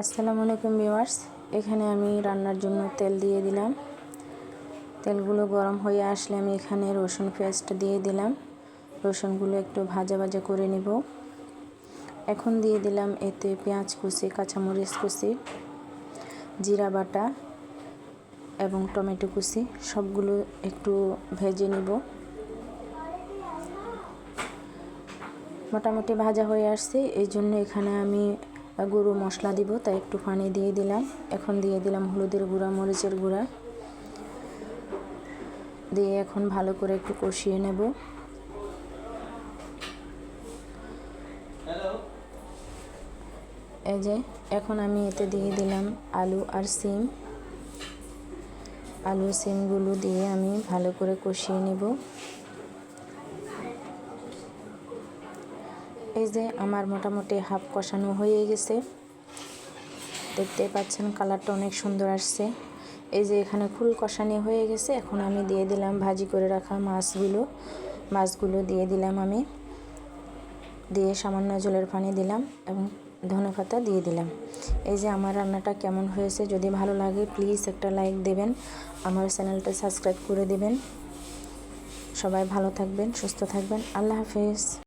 আসসালামু আলাইকুম ভিউয়ার্স। এখানে আমি রান্নার জন্য তেল দিয়ে দিলাম। তেলগুলো গরম হয়ে আসলে আমি এখানে রসুন পেস্ট দিয়ে দিলাম। রসুনগুলো একটু ভাজা ভাজা করে নিব। এখন দিয়ে দিলাম এতে পেঁয়াজ কুচি, কাঁচামরিচ কুচি, জিরা বাটা এবং টমেটো কুচি, সবগুলো একটু ভেজে নিব। মোটামুটি ভাজা হয়ে আসছে। এই জন্য এখানে আমি গরু মশলা দিব তাই একটু পানি দিয়ে দিলাম। এখন দিয়ে দিলাম হলুদের গুঁড়া মরিচের গুঁড়া। দিয়ে এখন ভালো করে একটু কষিয়ে নেব। এই যে এখন আমি এতে দিয়ে দিলাম আলু আর সিম। আলু সিমগুলো দিয়ে আমি ভালো করে কষিয়ে নেব। এই যে আমার মোটামুটি হাফ কষানো হয়ে গেছে। দেখতে পাচ্ছেন কালারটা অনেক সুন্দর আসছে। এই যে এখানে ফুল কষানি হয়ে গেছে, এখন আমি দিয়ে দিলাম ভাজি করে রাখা মাছগুলো। মাছগুলো দিয়ে দিলাম আমি। দিয়ে সামান্য জলের পানি দিলাম এবং ধনে পাতা দিয়ে দিলাম। এই যে আমার রান্নাটা কেমন হয়েছে, যদি ভালো লাগে প্লিজ একটা লাইক দেবেন, আমার চ্যানেলটা সাবস্ক্রাইব করে দেবেন। সবাই ভালো থাকবেন, সুস্থ থাকবেন, আল্লাহ হাফেজ।